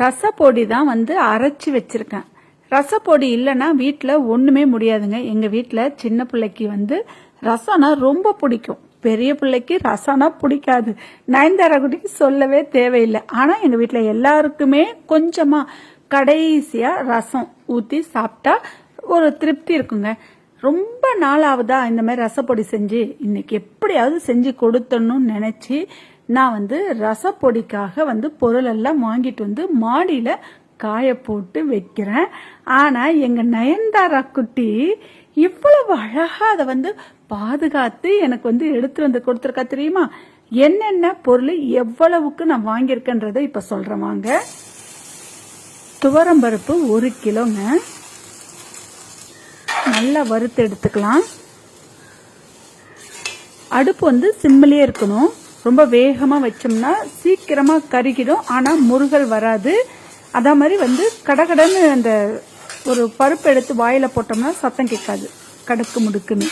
ரசப்பொடி தான் வந்து அரைச்சி வச்சிருக்கேன். ரசப்பொடி இல்லைன்னா வீட்டில் ஒன்றுமே முடியாதுங்க. எங்கள் வீட்டில் சின்ன பிள்ளைக்கு வந்து ரசம்னா ரொம்ப பிடிக்கும். பெரிய பிள்ளைக்கு ரசம்னா பிடிக்காது. நயன்தாராக்குட்டிக்கு சொல்லவே தேவையில்லை. ஆனால் எங்கள் வீட்டில் எல்லாருக்குமே கொஞ்சமாக கடைசியாக ரசம் ஊற்றி சாப்பிட்டா ஒரு திருப்தி இருக்குங்க. ரொம்ப நாளாவதா இந்த மாதிரி ரசப்பொடி செஞ்சு இன்னைக்கு எப்படியாவது செஞ்சு கொடுத்தணும்னு நினச்சி நான் வந்து ரசப்பொடிக்காக வந்து பொருளெல்லாம் வாங்கிட்டு வந்து மாடியில் காய போட்டு வைக்கிறேன். ஆனால் எங்கள் நயன்தாரா குட்டி இவ்வளவு அழகாக அதை வந்து பாதுகாத்து எனக்கு வந்து எடுத்து வந்து கொடுத்துருக்கா தெரியுமா? என்னென்ன பொருள் எவ்வளவுக்கு நான் வாங்கியிருக்கேன்றதை இப்போ சொல்கிறேன் வாங்க. துவரம்பருப்பு ஒரு கிலோங்க. நல்லா வறுத்து எடுத்துக்கலாம். அடுப்பு வந்து சிம்மிலே இருக்கணும். ரொம்ப வேகமாக வச்சோம்னா சீக்கிரமாக கருகிடும். ஆனால் முருகல் வராது. அதே மாதிரி வந்து கடகடன்னு அந்த ஒரு பருப்பு எடுத்து வாயில் போட்டோம்னா சத்தம் கேட்காது. கடுக்கு முடுக்குன்னு.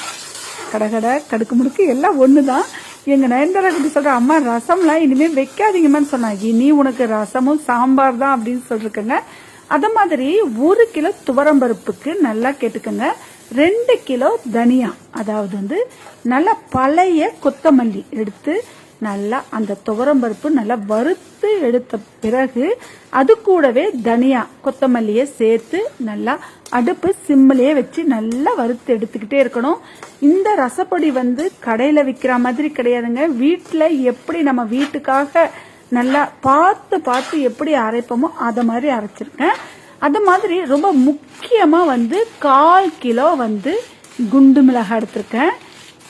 கடகடை கடுக்கு முடுக்கு எல்லாம் ஒன்று தான் எங்கள் நயன்தாரா குட்டி சொல்கிற அம்மா ரசம்லாம் இனிமே வைக்காதீங்கம்மான்னு சொன்னாங்க. இனி உனக்கு ரசமும் சாம்பார் தான் அப்படின்னு சொல்லிருக்கேங்க. அதே மாதிரி ஒரு கிலோ துவரம்பருப்புக்கு நல்லா கேட்டுக்கோங்க. ரெண்டு கிலோ தனியா. அதாவது வந்து நல்லா பழைய கொத்தமல்லி எடுத்து நல்லா அந்த துவரம்பருப்பு நல்லா வறுத்து எடுத்த பிறகு அது கூடவே தனியா கொத்தமல்லியை சேர்த்து நல்லா அடுப்பு சிம்மிலேயே வச்சு நல்லா வறுத்து எடுத்துக்கிட்டே இருக்கணும். இந்த ரசப்பொடி வந்து கடையில் விற்கிற மாதிரி கிடையாதுங்க. வீட்டில் எப்படி நம்ம வீட்டுக்காக நல்லா பார்த்து பார்த்து எப்படி அரைப்போமோ அதை மாதிரி அரைச்சிருக்கேன் அது மாதிரி ரொம்ப முக்கியமாக வந்து கால் கிலோ வந்து குண்டு மிளகாய் எடுத்திருக்கேன்.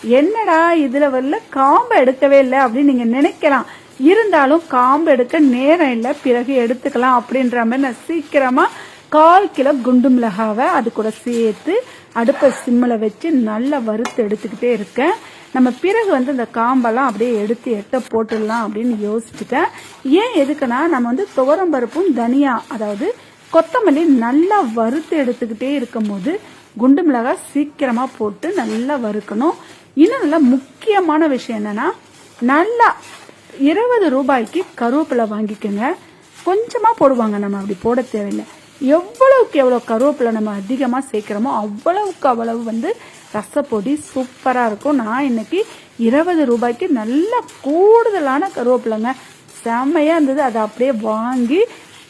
என்னடா இதுல வரல? காம்பு எடுக்கவே இல்லை அப்படின்னு நீங்க நினைக்கலாம். இருந்தாலும் காம்பு எடுக்க நேரம் இல்லை. பிறகு எடுத்துக்கலாம் அப்படின்ற மாதிரி நான் சீக்கிரமா கால் கிலோ குண்டு மிளகாவை அது கூட சேர்த்து அடுப்பை சிம்மில் வச்சு நல்லா வறுத்து எடுத்துக்கிட்டே இருக்கேன். நம்ம பிறகு வந்து இந்த காம்பெல்லாம் அப்படியே எடுத்து எட்ட போட்டுடலாம் அப்படின்னு யோசிச்சுட்டேன். ஏன் எதுக்குன்னா நம்ம வந்து துவரம் பருப்பும் தனியா அதாவது கொத்தமல்லி நல்லா வறுத்து எடுத்துக்கிட்டே இருக்கும்போது குண்டு மிளகாய் சீக்கிரமாக போட்டு நல்லா வறுக்கணும். இன்னும் நல்லா முக்கியமான விஷயம் என்னன்னா நல்லா இருபது ரூபாய்க்கு கருவேப்பிலை வாங்கிக்கோங்க. கொஞ்சமாக போடுவாங்க நம்ம அப்படி போட தேவையில்லை. எவ்வளவுக்கு எவ்வளோ கருவேப்பிலை நம்ம அதிகமாக சேர்க்குறோமோ அவ்வளவுக்கு அவ்வளவு வந்து ரசப்பொடி சூப்பராக இருக்கும். நான் இன்னைக்கு இருபது ரூபாய்க்கு நல்ல கூடுதலான கருவேப்பிலைங்க. செம்மையாக இருந்தது. அதை அப்படியே வாங்கி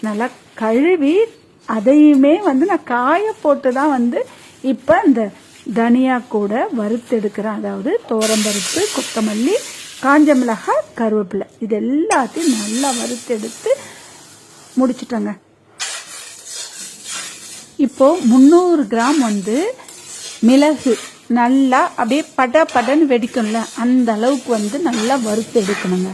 நல்லா கழுவி அதையுமே வந்து நான் காய போட்டு தான் வந்து இப்போ இந்த தனியா கூட வறுத்தெடுக்கிறேன் அதாவது தோரம்பருப்பு கொத்தமல்லி காஞ்ச மிளகாய் கருவேப்பிலை. இது எல்லாத்தையும் நல்லா வறுத்தெடுத்து முடிச்சிட்டோங்க. இப்போ முந்நூறு கிராம் வந்து மிளகு நல்லா அப்படியே பட படன்னு வெடிக்கும்ல அந்த அளவுக்கு வந்து நல்லா வறுத்து எடுக்கணுங்க.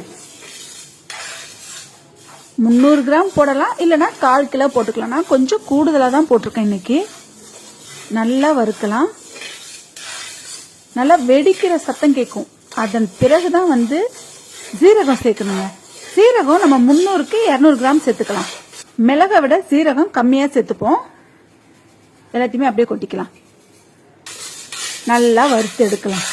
முந்நூறு கிராம் போடலாம் இல்லைன்னா கால் கிலோ போட்டுக்கலாம் நான் கொஞ்சம் கூடுதலாக தான் போட்டிருக்கேன் இன்னைக்கு. நல்லா வறுக்கலாம். நல்லா வெடிக்கிற சத்தம் கேட்கும் அதன் பிறகுதான் வந்து சீரகம் சேர்க்கணுங்க. சீரகம் நம்ம முந்நூறுக்கு இரநூறு கிராம் சேர்த்துக்கலாம். மிளகை விட சீரகம் கம்மியாக சேர்த்துப்போம். எல்லாத்தையுமே அப்படியே கொட்டிக்கலாம். நல்லா வறுத்து எடுக்கலாம்.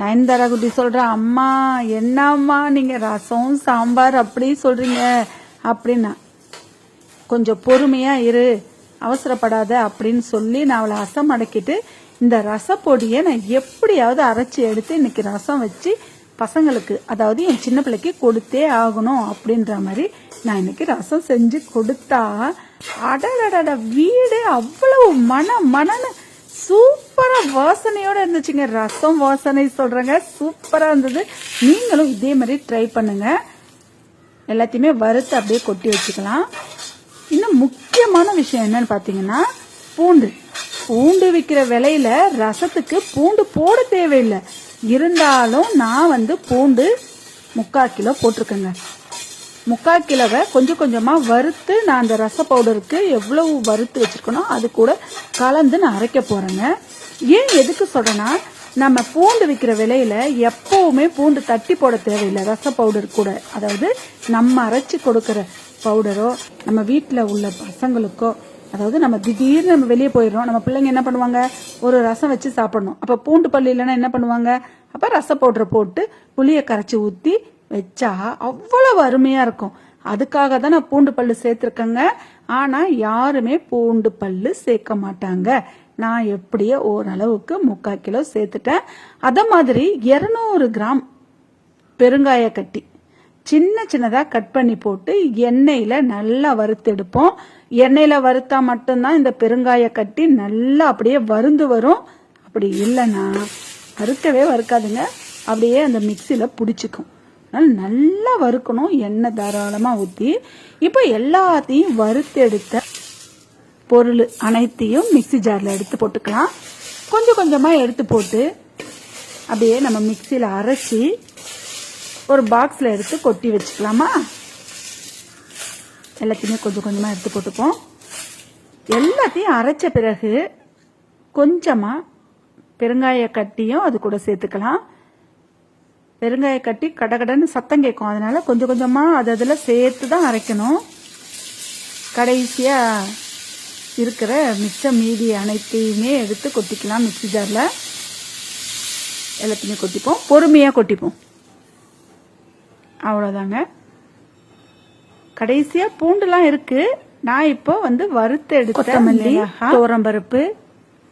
நயன்தாரா குட்டி சொல்கிறேன் அம்மா என்னம்மா நீங்கள் ரசம் சாம்பார் அப்படி சொல்கிறீங்க அப்படின்னா கொஞ்சம் பொறுமையாக இரு அவசரப்படாத அப்படின்னு சொல்லி நான் அவளை அசம் அடக்கிட்டு இந்த ரசப்பொடியை நான் எப்படியாவது அரைச்சி எடுத்து இன்னைக்கு ரசம் வச்சு பசங்களுக்கு அதாவது என் சின்ன பிள்ளைக்கு கொடுத்தே ஆகணும் அப்படின்ற மாதிரி நான் இன்னைக்கு ரசம் செஞ்சு கொடுத்தா அடடடட வீடு அவ்வளவு மன மனன்னு சூப்பரா வாசனையோட இருந்துச்சுங்க. ரசம் வாசனை சொல்றேங்க சூப்பரா இருந்தது. நீங்களும் இதே மாதிரி ட்ரை பண்ணுங்க. எல்லாத்தையுமே வறுத்து அப்படியே கொட்டி வச்சுக்கலாம். இன்னும் முக்கியமான விஷயம் என்னன்னு பாத்தீங்கன்னா பூண்டு. பூண்டு விற்கிற விலையில ரசத்துக்கு பூண்டு போட தேவையில்லை. இருந்தாலும் நான் வந்து பூண்டு முக்கால் கிலோ போட்டிருக்கேங்க. முக்கால் கிலோவை கொஞ்சம் கொஞ்சமாக வறுத்து நான் அந்த ரச பவுடருக்கு எவ்வளவு வறுத்து வச்சுருக்கனோ அது கூட கலந்து நான் அரைக்க போகிறேங்க ஏன் எதுக்கு சொல்கிறேன்னா நம்ம பூண்டு விற்கிற விலையில் எப்போவுமே பூண்டு தட்டி போட தேவையில்லை ரச பவுடர் கூட. அதாவது நம்ம அரைச்சி கொடுக்குற பவுடரோ நம்ம வீட்டில் உள்ள பசங்களுக்கோ அதாவது நம்ம திடீர்னு நம்ம வெளியே போயிடுறோம் நம்ம பிள்ளைங்க என்ன பண்ணுவாங்க? ஒரு ரசம் வச்சு சாப்பிடணும். அப்போ பூண்டு பல்லு இல்லைன்னா என்ன பண்ணுவாங்க? அப்போ ரச பவுடரை போட்டு புளியை கரைச்சி ஊற்றி வச்சா அவ்வளோ அருமையாக இருக்கும். அதுக்காக தான் நான் பூண்டு பல்லு சேர்த்துருக்கேங்க. ஆனால் யாருமே பூண்டு பல்லு சேர்க்க மாட்டாங்க. நான் எப்படியோ ஓரளவுக்கு முக்கால் கிலோ சேர்த்துட்டேன். அதை மாதிரி இரநூறு கிராம் பெருங்காய கட்டி சின்ன சின்னதாக கட் பண்ணி போட்டு எண்ணெயில் நல்லா வறுத்தெடுப்போம். எண்ணெயில் வறுத்தா மட்டும்தான் இந்த பெருங்காய கட்டி நல்லா அப்படியே வருந்து வரும். அப்படி இல்லைன்னா வறுக்கவே வறுக்காதுங்க. அப்படியே அந்த மிக்சியில் பிடிச்சிக்கும். அதனால் நல்லா வறுக்கணும். எண்ணெய் தாராளமாக ஊற்றி இப்போ எல்லாத்தையும் வறுத்தெடுத்த பொருள் அனைத்தையும் மிக்ஸி ஜாரில் எடுத்து போட்டுக்கலாம். கொஞ்சம் கொஞ்சமாக எடுத்து போட்டு அப்படியே நம்ம மிக்சியில் அரைச்சி ஒரு பாக்ஸில் எடுத்து கொட்டி வச்சுக்கலாமா? எல்லாத்தையுமே கொஞ்சம் கொஞ்சமாக எடுத்து போட்டுப்போம். எல்லாத்தையும் அரைச்ச பிறகு கொஞ்சமாக பெருங்காய கட்டியும் அது கூட சேர்த்துக்கலாம். பெருங்காய கட்டி கடகடன்னு சத்தம் கேட்கும். அதனால கொஞ்சம் கொஞ்சமாக அது அதில் சேர்த்து தான் அரைக்கணும். கடைசியாக இருக்கிற மிச்சம் மீதி அனைத்தையுமே எடுத்து கொட்டிக்கலாம் மிக்சி ஜாரில். எல்லாத்தையுமே கொட்டிப்போம். பொறுமையாக கொட்டிப்போம். அவ்வளோதாங்க கடைசியாக பூண்டுலாம் இருக்கு. நான் இப்போ வந்து வறுத்து எடுத்த கொத்தமல்லி பருப்பு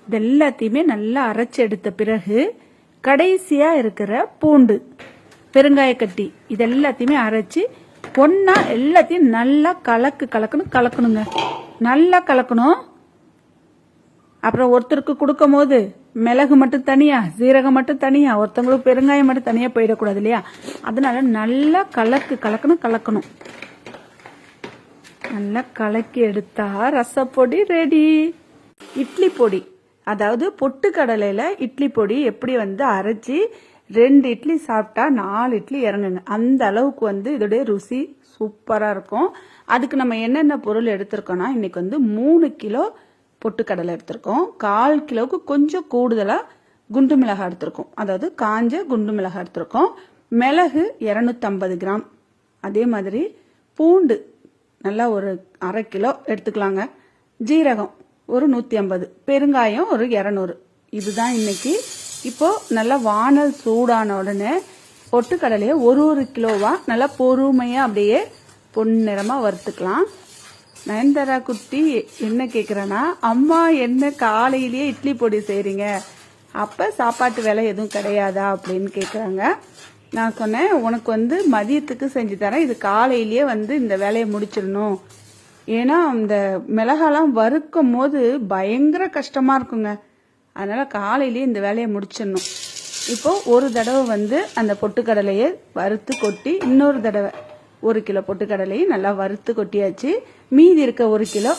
இது எல்லாத்தையுமே நல்லா அரைச்சு எடுத்த பிறகு கடைசியா இருக்கிற பூண்டு பெருங்காயக்கட்டி இது எல்லாத்தையுமே அரைச்சு ஒன்னா எல்லாத்தையும் நல்லா கலக்கு கலக்கணும் கலக்கணுங்க. நல்லா கலக்கணும். அப்புறம் ஒருத்தருக்கு கொடுக்கும் போது மிளகு மட்டும் தனியா சீரகம் மட்டும் தனியா ஒருத்தவங்களுக்கு பெருங்காயம் மட்டும் தனியா போயிடக்கூடாது இல்லையா? அதனால நல்லா கலக்கு கலக்கணும் கலக்கணும். நல்லா கலக்கி எடுத்தா ரசப்பொடி ரெடி இட்லி பொடி. அதாவது பொட்டுக்கடலையில இட்லி பொடி எப்படி வந்து அரைச்சி ரெண்டு இட்லி சாப்பிட்டா நாலு இட்லி இறங்குங்க. அந்த அளவுக்கு வந்து இதோடைய ருசி சூப்பராக இருக்கும். அதுக்கு நம்ம என்னென்ன பொருள் எடுத்திருக்கோம்னா இன்னைக்கு வந்து மூணு கிலோ பொட்டுக்கடலை எடுத்திருக்கோம். கால் கிலோவுக்கு கொஞ்சம் கூடுதலாக குண்டு மிளகாய் எடுத்திருக்கோம். அதாவது காஞ்ச குண்டு மிளகாய் எடுத்திருக்கோம். மிளகு 250 கிராம். அதே மாதிரி பூண்டு நல்லா ஒரு அரை கிலோ எடுத்துக்கலாங்க. ஜீரகம் ஒரு நூற்றி ஐம்பது பெருங்காயம் ஒரு இரநூறு. இதுதான் இன்னைக்கு. இப்போ நல்லா வானல் சூடான உடனே பொட்டுக்கடலையை ஒரு ஒரு கிலோவா நல்லா பொறுமையாக அப்படியே பொன்னிறமாக வறுத்துக்கலாம். நயன்தாரா குட்டி என்ன கேட்குறேன்னா அம்மா என்ன காலையிலேயே இட்லி பொடி செய்கிறீங்க அப்போ சாப்பாட்டு வேலை எதுவும் கிடையாதா? அப்படின்னு கேட்குறாங்க நான் சொன்னேன் உனக்கு வந்து மதியத்துக்கு செஞ்சு தரேன். இது காலையிலேயே வந்து இந்த வேலையை முடிச்சிடணும். ஏன்னா இந்த மிளகாலாம் வறுக்கும் போது பயங்கர கஷ்டமாக இருக்குங்க. அதனால காலையிலேயே இந்த வேலையை முடிச்சிடணும். இப்போ ஒரு தடவை வந்து அந்த பொட்டுக்கடலையை வறுத்து கொட்டி இன்னொரு தடவை ஒரு கிலோ பொட்டுக்கடலையும் நல்லா வறுத்து கொட்டியாச்சு. மீதி இருக்க ஒரு கிலோ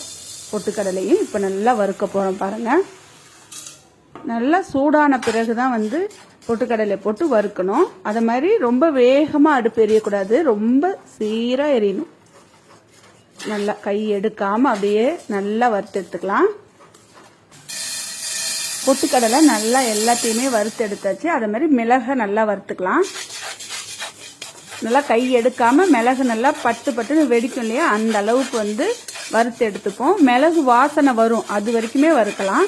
பொட்டுக்கடலையும் இப்போ நல்லா வறுக்க போகிறோம் பாருங்கள் நல்லா சூடான பிறகு தான் வந்து பொட்டுக்கடலை போட்டு வறுக்கணும். அது மாதிரி ரொம்ப வேகமாக அடுப்பு எரியக்கூடாது. ரொம்ப சீராக எரியணும். நல்லா கை எடுக்காமல் அப்படியே நல்லா வறுத்து எடுத்துக்கலாம். பொட்டுக்கடலை நல்லா எல்லாத்தையுமே வறுத்து எடுத்தாச்சு. அதே மாதிரி மிளகை நல்லா வறுத்துக்கலாம். நல்லா கை எடுக்காமல் மிளகு நல்லா பட்டு பட்டுன்னு வெடிக்கும் இல்லையா? அந்த அளவுக்கு வந்து வறுத்து எடுத்துப்போம். மிளகு வாசனை வரும். அது வரைக்குமே வறுக்கலாம்.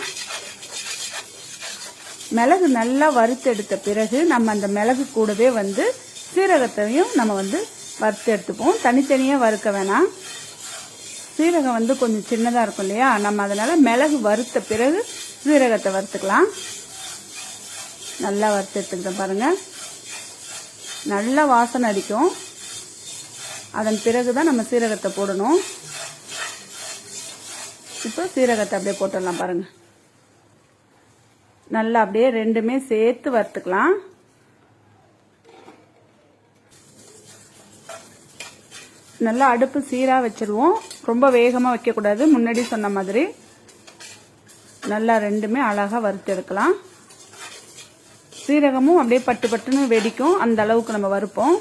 மிளகு நல்லா வறுத்து எடுத்த பிறகு நம்ம அந்த மிளகு கூடவே வந்து சீரகத்தையும் நம்ம வந்து வறுத்து எடுத்துப்போம். தனித்தனியாக வறுக்க வேணாம். சீரகம் வந்து கொஞ்சம் சின்னதாக இருக்கும் இல்லையா? நம்ம அதனால் மிளகு வறுத்த பிறகு சீரகத்தை வறுத்துக்கலாம். நல்லா வறுத்து எடுத்துக்கிட்டோம் பாருங்கள் நல்லா வாசனை அடிக்கும். அதன் பிறகு தான் நம்ம சீரகத்தை போடணும். இப்போ சீரகத்தை அப்படியே போட்டுடலாம் பாருங்க. நல்லா அப்படியே ரெண்டுமே சேர்த்து வறுத்துக்கலாம். நல்லா அடுப்பு சீராக வச்சிருவோம். ரொம்ப வேகமாக வைக்கக்கூடாது. முன்னாடி சொன்ன மாதிரி நல்லா ரெண்டுமே அழகாக வறுத்து எடுக்கலாம். சீரகமும் அப்படியே பட்டு பட்டுன்னு வெடிக்கும். அந்த அளவுக்கு நம்ம வறுப்போம்.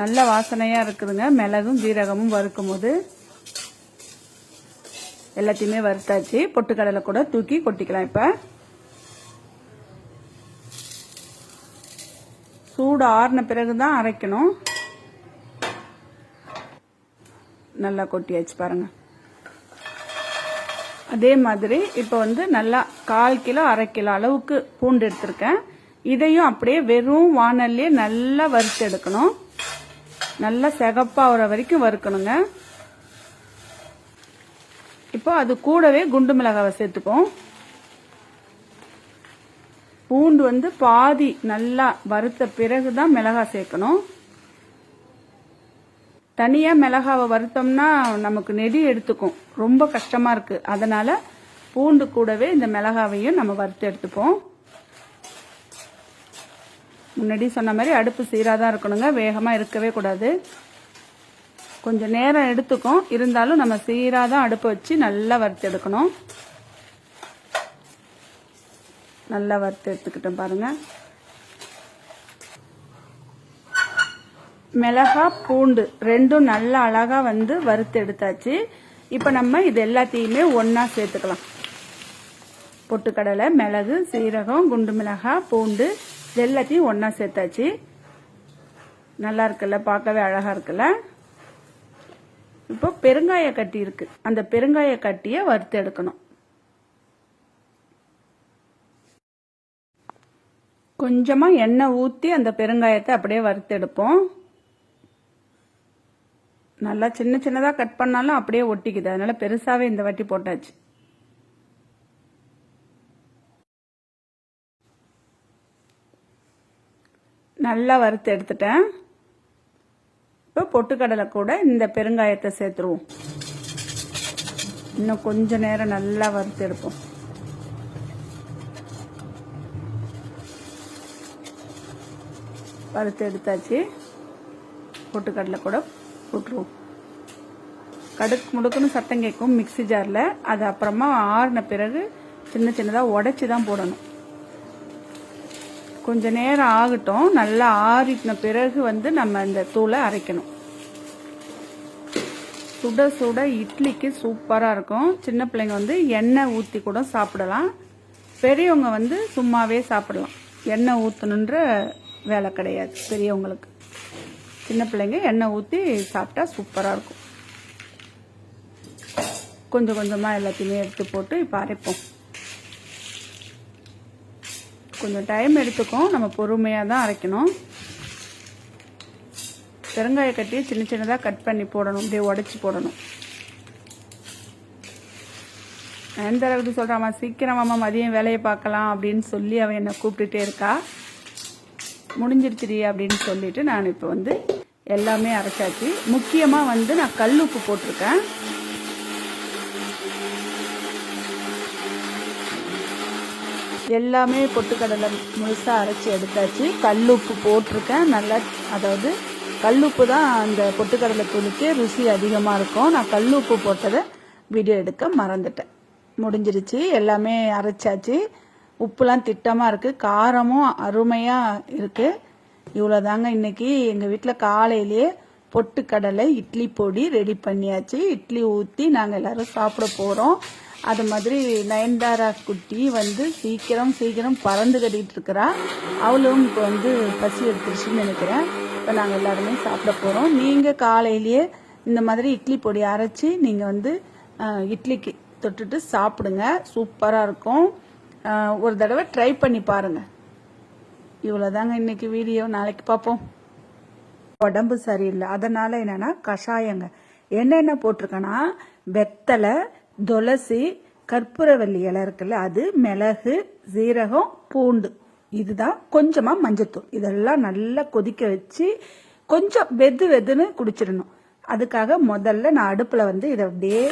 நல்ல வாசனையாக இருக்குதுங்க. மிளகும் ஜீரகமும் வறுக்கும் போது எல்லாத்தையுமே வறுத்தாச்சு. பொட்டுக்கடலை கூட தூக்கி கொட்டிக்கலாம் இப்போ. சூடு ஆறின பிறகு தான் அரைக்கணும். நல்லா கொட்டியாச்சு பாருங்கள் அதே மாதிரி இப்போ வந்து நல்லா கால் கிலோ அரை கிலோ அளவுக்கு பூண்டு எடுத்திருக்கேன். இதையும் அப்படியே வெறும் வானல்லே நல்லா வறுத்து எடுக்கணும். நல்லா செகப்பாகிற வரைக்கும் வறுக்கணுங்க. இப்போ அது கூடவே குண்டு மிளகாவை சேர்த்துப்போம். பூண்டு வந்து பாதி நல்லா வறுத்த பிறகு தான் மிளகாய் சேர்க்கணும். தனியாக மிளகாவை வறுத்தோம்னா நமக்கு நெடி எடுத்துக்கும். ரொம்ப கஷ்டமாக இருக்குது அதனால் பூண்டு கூடவே இந்த மிளகாவையும் நம்ம வறுத்து எடுத்துப்போம். முன்னாடி சொன்ன மாதிரி அடுப்பு சீராக தான் இருக்கணுங்க. வேகமாக இருக்கவே கூடாது. கொஞ்சம் நேரம் எடுத்துக்கும். இருந்தாலும் நம்ம சீராக தான் அடுப்பை வச்சு நல்லா வறுத்து எடுக்கணும். நல்லா வறுத்து எடுத்துக்கிட்டோம் பாருங்கள் மிளகா பூண்டு ரெண்டும் நல்லா அழகாக வந்து வறுத்து எடுத்தாச்சு. இப்போ நம்ம இது எல்லாத்தையுமே ஒன்றா சேர்த்துக்கலாம். பொட்டுக்கடலை மிளகு சீரகம் குண்டு மிளகாய் பூண்டு இது எல்லாத்தையும் ஒன்றா சேர்த்தாச்சு. நல்லா இருக்குல்ல பார்க்கவே அழகாக இருக்குல்ல? இப்போ பெருங்காய கட்டி இருக்கு. அந்த பெருங்காய கட்டியை வறுத்து எடுக்கணும். கொஞ்சமாக எண்ணெய் ஊற்றி அந்த பெருங்காயத்தை அப்படியே வறுத்து எடுப்போம். நல்லா சின்ன சின்னதாக கட் பண்ணாலும் அப்படியே ஒட்டிக்குது. அதனால பெருசாகவே இந்த வாட்டி போட்டாச்சு. நல்லா வறுத்து எடுத்துட்டேன். இப்போ பொட்டுக்கடலை கூட இந்த பெருங்காயத்தை சேர்த்துருவோம். இன்னும் கொஞ்ச நேரம் நல்லா வறுத்து எடுப்போம். வறுத்து எடுத்தாச்சு. பொட்டுக்கடலை கூட போட்டுருவோம். கடுக்கு முடுக்குன்னு சத்தம் கேட்கும் மிக்சி ஜாரில். அது அப்புறமா ஆறின பிறகு சின்ன சின்னதாக உடச்சி தான் போடணும். கொஞ்ச நேரம் ஆகட்டும். நல்லா ஆறின பிறகு வந்து நம்ம இந்த தூளை அரைக்கணும். சுட சுட இட்லிக்கு சூப்பராக இருக்கும். சின்ன பிள்ளைங்க வந்து எண்ணெய் ஊற்றி கூட சாப்பிடலாம். பெரியவங்க வந்து சும்மாவே சாப்பிடலாம். எண்ணெய் ஊற்றணுன்ற வேலை கிடையாது. பெரியவங்களுக்கு. சின்ன பிள்ளைங்க எண்ணெய் ஊற்றி சாப்பிட்டா சூப்பராக இருக்கும். கொஞ்சம் கொஞ்சமாக எல்லாத்தையுமே எடுத்து போட்டு இப்போ அரைப்போம். கொஞ்சம் டைம் எடுத்துக்கும். நம்ம பொறுமையாக தான் அரைக்கணும். பெருங்காய கட்டி சின்ன சின்னதாக கட் பண்ணி போடணும். அப்படியே உடச்சி போடணும். எந்த அளவுக்கு சொல்கிறாமா சீக்கிரமாம்மா மதியம் வேலையை பார்க்கலாம் அப்படின்னு சொல்லி அவன் என்னை கூப்பிட்டுட்டே இருக்கா. முடிஞ்சிருச்சுடி அப்படின்னு சொல்லிட்டு நான் இப்போ வந்து எல்லாமே அரைச்சாச்சு. முக்கியமாக வந்து நான் கல் உப்பு போட்டிருக்கேன். எல்லாமே பொட்டுக்கடலை முழுசாக அரைச்சி எடுத்தாச்சு. கல் உப்பு போட்டிருக்கேன். நல்லா அதாவது கல் உப்பு தான் அந்த பொட்டுக்கடலை தூளுக்கு ருசி அதிகமாக இருக்கும். நான் கல் உப்பு போட்டதை வீடியோ எடுக்க மறந்துட்டேன். முடிஞ்சிருச்சு. எல்லாமே அரைச்சாச்சு. உப்புலாம் திட்டமாக இருக்குது காரமும் அருமையாக இருக்குது இவ்வளோதாங்க இன்னைக்கு எங்கள் வீட்டில் காலையிலேயே பொட்டுக்கடலை இட்லி பொடி ரெடி பண்ணியாச்சு. இட்லி ஊற்றி நாங்கள் எல்லோரும் சாப்பிட போகிறோம் அது மாதிரி நயன்தாரா குட்டி வந்து சீக்கிரம் சீக்கிரம் பறந்து கட்டிகிட்டு இருக்கிறா. அவளும் இப்போ வந்து பசி எடுத்துருச்சுன்னு நினைக்கிறேன். இப்போ நாங்கள் எல்லாருமே சாப்பிட போகிறோம் நீங்கள் காலையிலேயே இந்த மாதிரி இட்லி பொடி அரைச்சி நீங்கள் வந்து இட்லிக்கு தொட்டுட்டு சாப்பிடுங்க. சூப்பராக இருக்கும். ஒரு தடவை ட்ரை பண்ணி பாருங்கள் இவ்வளோதாங்க இன்னைக்கு வீடியோ நாளைக்கு பார்ப்போம். உடம்பு சரியில்லை. அதனால் என்னென்னா கஷாயங்க. என்னென்ன போட்டிருக்கேன்னா வெத்தலை துளசி கற்பூரவல்லி இலை இருக்குல்ல அது மிளகு சீரகம் பூண்டு. இதுதான் கொஞ்சமாக மஞ்சத்தூள். இதெல்லாம் நல்லா கொதிக்க வச்சு கொஞ்சம் வெது வெதுன்னு குடிச்சிடணும். அதுக்காக முதல்ல நான் அடுப்பில் வந்து இதை அப்படியே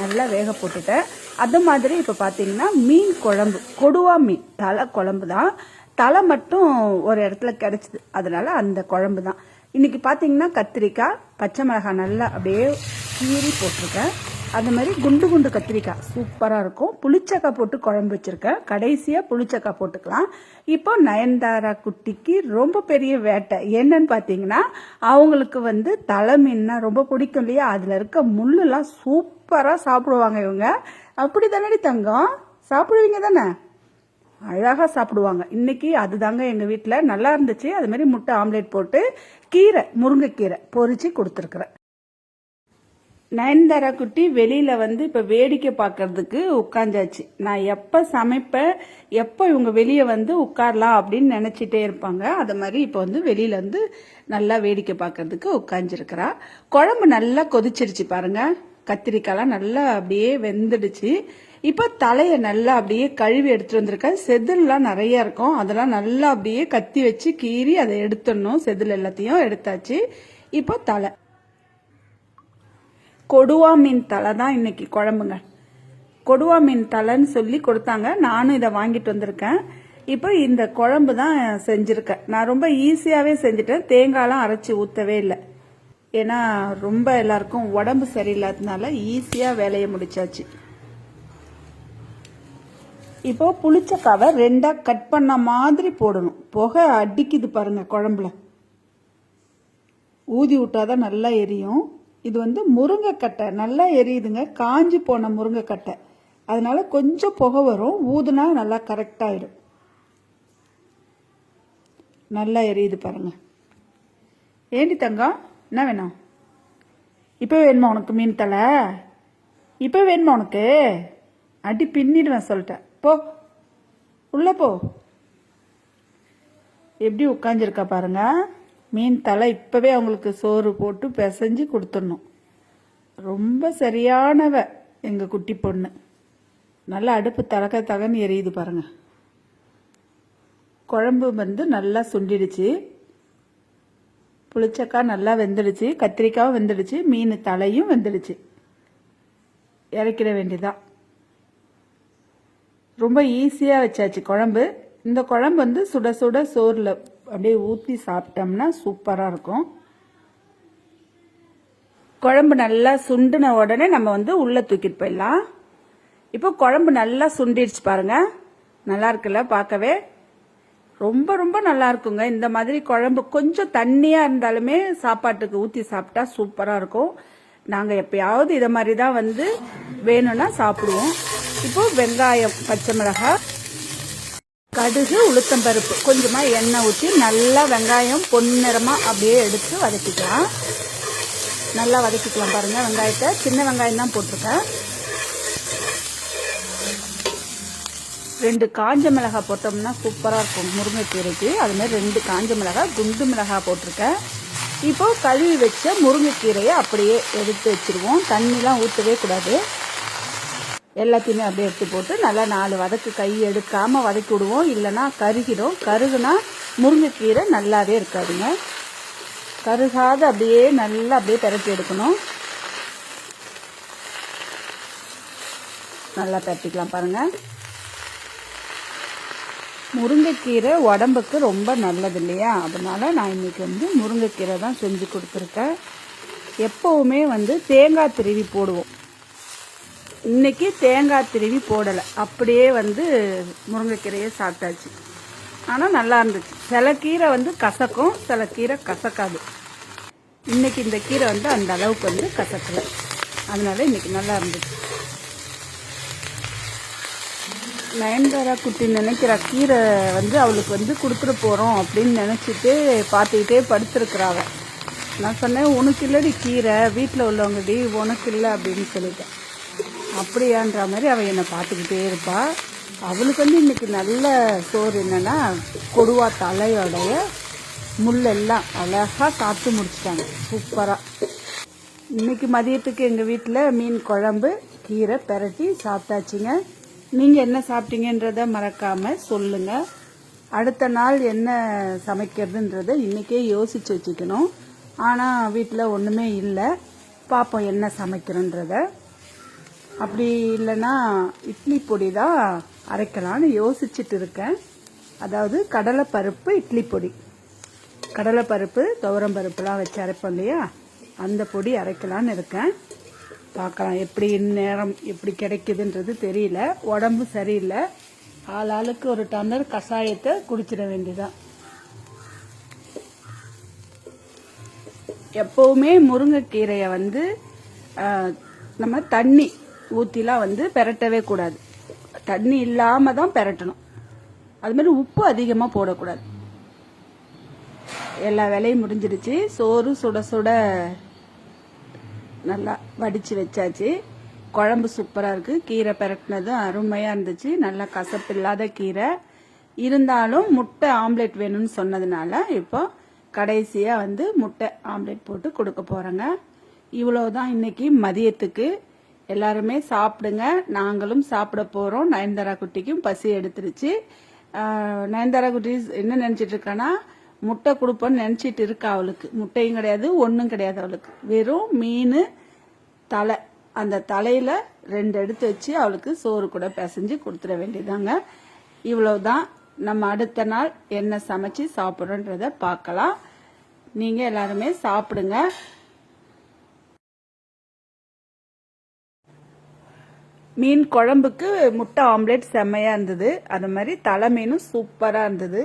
நல்லா வேக போட்டுட்டேன். அது மாதிரி இப்போ பார்த்தீங்கன்னா மீன் குழம்பு. கொடுவா மீன். தலை குழம்பு தான் தலை மட்டும் ஒரு இடத்துல கிடைச்சிது அதனால அந்த குழம்பு தான் இன்னைக்கு பார்த்தீங்கன்னா கத்திரிக்காய் பச்சை மிளகாய் நல்லா அப்படியே கீறி போட்டிருக்கேன். அந்த மாதிரி குண்டு குண்டு கத்திரிக்காய். சூப்பராக இருக்கும். புளிச்சக்காய் போட்டு குழம்பு வச்சுருக்கேன். கடைசியாக புளிச்சக்காய் போட்டுக்கலாம். இப்போ நயன்தாரா குட்டிக்கு ரொம்ப பெரிய வேட்டை. என்னன்னு பார்த்தீங்கன்னா அவங்களுக்கு வந்து தலை மீன்னா ரொம்ப பிடிக்கும் இல்லையா? அதில் இருக்க முள்ளுலாம் சூப்பராக சாப்பிடுவாங்க இவங்க. அப்படி தானடி தங்கம்? சாப்பிடுவீங்க தானே? அழகாக சாப்பிடுவாங்க. இன்னைக்கு அதுதாங்க எங்கள் வீட்டில் நல்லா இருந்துச்சு. அதுமாரி முட்டை ஆம்லேட் போட்டு கீரை முருங்கைக்கீரை பொறிச்சு கொடுத்துருக்குறேன். நயன்தாரா குட்டி வெளியில வந்து இப்ப வேடிக்கை பார்க்கறதுக்கு உட்காந்தாச்சு நான் எப்ப சமைப்பேன் எப்ப இவங்க வெளியே வந்து உட்காரலாம் அப்படின்னு நினைச்சிட்டே இருப்பாங்க. அது மாதிரி இப்ப வந்து வெளியில வந்து நல்லா வேடிக்கை பார்க்கறதுக்கு உட்காந்துருக்கிறா குழம்பு நல்லா கொதிச்சிருச்சு பாருங்க. கத்திரிக்காய்லாம் நல்லா அப்படியே வெந்துடுச்சு. இப்போ தலையை நல்லா அப்படியே கழுவி எடுத்துட்டு வந்திருக்கேன். செதில்லாம் நிறைய இருக்கும். அதெல்லாம் நல்லா அப்படியே கத்தி வச்சு கீறி அதை எடுத்துடணும். செதில் எல்லாத்தையும் எடுத்தாச்சு. இப்போ தலை. கொடுவா மீன் தலை தான் இன்னைக்கு குழம்புங்க. கொடுவா மீன் தலைன்னு சொல்லி கொடுத்தாங்க. நானும் இதை வாங்கிட்டு வந்திருக்கேன். இப்போ இந்த குழம்பு தான் செஞ்சுருக்கேன். நான் ரொம்ப ஈஸியாகவே செஞ்சுட்டேன். தேங்காயெலாம் அரைச்சி ஊற்றவே இல்லை. ஏன்னா ரொம்ப எல்லாருக்கும் உடம்பு சரியில்லாததுனால ஈஸியாக வேலையை முடிச்சாச்சு. இப்போ புளிச்சக்காவை ரெண்டாக கட் பண்ண மாதிரி போடணும். புகை அடிக்குது பாருங்க குழம்புல. ஊதி விட்டாதான் நல்லா எரியும். இது வந்து முருங்கைக்கட்டை நல்லா எரியுதுங்க. காஞ்சி போன முருங்கைக்கட்டை. அதனால கொஞ்சம் புகை வரும். ஊதுனா நல்லா கரெக்டாயிடும் நல்லா எரியுது பாருங்க. ஏண்டி தங்கம் என்ன வேணும்? இப்போ வேணுமா உனக்கு மீன் தலை இப்போ வேணுமா உனக்கு? அடி பின்னிடுவேன் சொல்லிட்டேன். போ. உள்ளே போ. எப்படி உட்காந்துருக்கா பாருங்க. மீன் தலை இப்போவே அவங்களுக்கு சோறு போட்டு பிசைஞ்சு கொடுத்துடணும். ரொம்ப சரியானவ எங்கள் குட்டி பொண்ணு. நல்லா அடுப்பு தலக்க தகன்னு எரியுது பாருங்க. குழம்பு வந்து நல்லா சுண்டிடுச்சு. புளிச்சக்காய் நல்லா வெந்துடுச்சு. கத்திரிக்காயும் வெந்துடுச்சு. மீன் தலையும் வெந்துடுச்சு. இறக்கிட வேண்டியதான் ரொம்ப ஈஸியாக வச்சாச்சு குழம்பு. இந்த குழம்பு வந்து சுட சுட சோறில் அப்படியே ஊற்றி சாப்பிட்டோம்னா சூப்பராக இருக்கும். குழம்பு நல்லா சுண்டுன உடனே நம்ம வந்து உள்ளே தூக்கிட்டு போயிடலாம். இப்போ குழம்பு நல்லா சுண்டிடுச்சு பாருங்கள் நல்லா இருக்குல்ல பார்க்கவே? ரொம்ப ரொம்ப நல்லா இருக்குங்க. இந்த மாதிரி குழம்பு கொஞ்சம் தண்ணியாக இருந்தாலுமே சாப்பாட்டுக்கு ஊற்றி சாப்பிட்டா சூப்பராக இருக்கும். நாங்கள் எப்பயாவது இதை மாதிரி தான் வந்து வேணும்னா சாப்பிடுவோம். இப்போ வெங்காயம் பச்சை மிளகாய் கடுகு உளுத்தம்பருப்பு கொஞ்சமாக எண்ணெய் ஊற்றி நல்லா வெங்காயம் பொன்னிறமாக அப்படியே எடுத்து வதக்கிக்கலாம். நல்லா வதக்கிக்கலாம் பாருங்கள் வெங்காயத்தை சின்ன வெங்காயம் தான் போட்டிருக்கேன். ரெண்டு காஞ்ச மிளகாய் போட்டோம்னா சூப்பராக இருக்கும். முருங்கைக்கீரைக்கு. அதுமாதிரி ரெண்டு காஞ்ச மிளகாய் குண்டு மிளகாய் போட்டிருக்கேன். இப்போது கழுவி வச்ச முருங்கைக்கீரையை அப்படியே எடுத்து வச்சுருவோம். தண்ணிலாம் ஊற்றவே கூடாது. எல்லாத்தையுமே அப்படியே எடுத்து போட்டு நல்லா நாலு வதக்கு கை எடுக்காமல் வதக்கி விடுவோம். இல்லைன்னா கருகிடும். கருகுனா முருங்கைக்கீரை நல்லாவே இருக்காதுங்க. கருகாத அப்படியே நல்லா அப்படியே பரட்டி எடுக்கணும். நல்லா பரட்டிக்கலாம் பாருங்கள் முருங்கைக்கீரை உடம்புக்கு ரொம்ப நல்லது இல்லையா? அதனால் நான் இன்றைக்கி வந்து முருங்கைக்கீரை தான் செஞ்சு கொடுத்துருக்கேன். எப்போவுமே வந்து தேங்காய் திருவி போடுவோம். இன்னைக்கு தேங்காய் திருவி போடலை. அப்படியே வந்து முருங்கைக்கீரையை சாப்பிட்டாச்சு. ஆனால் நல்லா இருந்துச்சு. சில கீரை வந்து கசக்கும் சில கீரை கசக்காது. இன்றைக்கி இந்த கீரை வந்து அந்த அளவுக்கு வந்து கசக்கல. அதனால இன்றைக்கி நல்லா இருந்துச்சு. நயன்தாரா குட்டி நினைக்கிற கீரை வந்து அவளுக்கு வந்து கொடுத்துட்டு போகிறோம் அப்படின்னு நினச்சிட்டு பார்த்துக்கிட்டே படுத்துருக்குறாவ நான் சொன்னேன் உனக்கு இல்லடி கீரை வீட்டில் உள்ளவங்கடி உனக்கு இல்லை அப்படின்னு சொல்லிட்டேன். அப்படியான்ற மாதிரி அவள் என்னை பார்த்துக்கிட்டே இருப்பாள் அவளுக்கு வந்து இன்றைக்கி நல்ல சோறு என்னன்னா கொடுவா தலையோடைய முள்ளெல்லாம் அழகாக சாப்பிட்டு முடிச்சிட்டாங்க. சூப்பராக இன்னைக்கு மதியத்துக்கு எங்கள் வீட்டில் மீன் குழம்பு கீரை பெரட்டி சாப்பிட்டாச்சுங்க. நீங்கள் என்ன சாப்பிட்டீங்கன்றத மறக்காமல் சொல்லுங்கள் அடுத்த நாள் என்ன சமைக்கிறதுன்றத இன்றைக்கே யோசித்து வச்சுக்கணும். ஆனால் வீட்டில் ஒன்றுமே இல்லை. பார்ப்போம் என்ன சமைக்கிறோன்றத. அப்படி இல்லைன்னா இட்லி பொடி தான் அரைக்கலான்னு யோசிச்சுட்டு இருக்கேன். அதாவது கடலைப்பருப்பு இட்லி பொடி. கடலைப்பருப்பு துவரம் பருப்புலாம் வச்சு அரைப்போம் இல்லையா? அந்த பொடி அரைக்கலான்னு இருக்கேன். பார்க்கலாம். எப்படி இந்நேரம் எப்படி கிடைக்குதுன்றது தெரியல. உடம்பு சரியில்லை. ஆள் ஆளுக்கு ஒரு டம்ளர் கஷாயத்தை குடிச்சிட வேண்டியதான் எப்பவுமே முருங்கைக்கீரையை வந்து நம்ம தண்ணி ஊற்றிலாம் வந்து பெரட்டவே கூடாது. தண்ணி இல்லாமல் தான் பெரட்டணும். அதுமாரி உப்பு அதிகமாக போடக்கூடாது. எல்லா வேலையும் முடிஞ்சிடுச்சு. சோறு சுட சுட நல்லா வடித்து வச்சாச்சு. குழம்பு சூப்பராக இருக்குது கீரை பெரட்டினது அருமையாக இருந்துச்சு. நல்லா கசப்பு இல்லாத கீரை. இருந்தாலும் முட்டை ஆம்லெட் வேணும்னு சொன்னதுனால இப்போ கடைசியாக வந்து முட்டை ஆம்லெட் போட்டு கொடுக்க போகிறோங்க இவ்வளோ தான் இன்னைக்கு மதியத்துக்கு. எல்லாருமே சாப்பிடுங்க. நாங்களும் சாப்பிட போகிறோம் நயன்தாரா குட்டிக்கும் பசி எடுத்துருச்சு. நயன்தாரா குட்டி என்ன நினச்சிட்டு இருக்கானா முட்டை கொடுப்போன்னு நினச்சிட்டு இருக்கா அவளுக்கு. முட்டையும் கிடையாது ஒன்றும் கிடையாது அவளுக்கு. வெறும் மீன் தலை அந்த தலையில் ரெண்டு எடுத்து வச்சு அவளுக்கு சோறு கூட பிசைஞ்சு கொடுத்துட வேண்டியதாங்க. இவ்வளவுதான். நம்ம அடுத்த நாள் என்ன சமைச்சு சாப்பிட்றோன்றத பார்க்கலாம். நீங்கள் எல்லாருமே சாப்பிடுங்க. மீன் குழம்புக்கு முட்டை ஆம்லேட் செம்மையாக இருந்தது. அது மாதிரி தலை மீனும் சூப்பராக இருந்தது.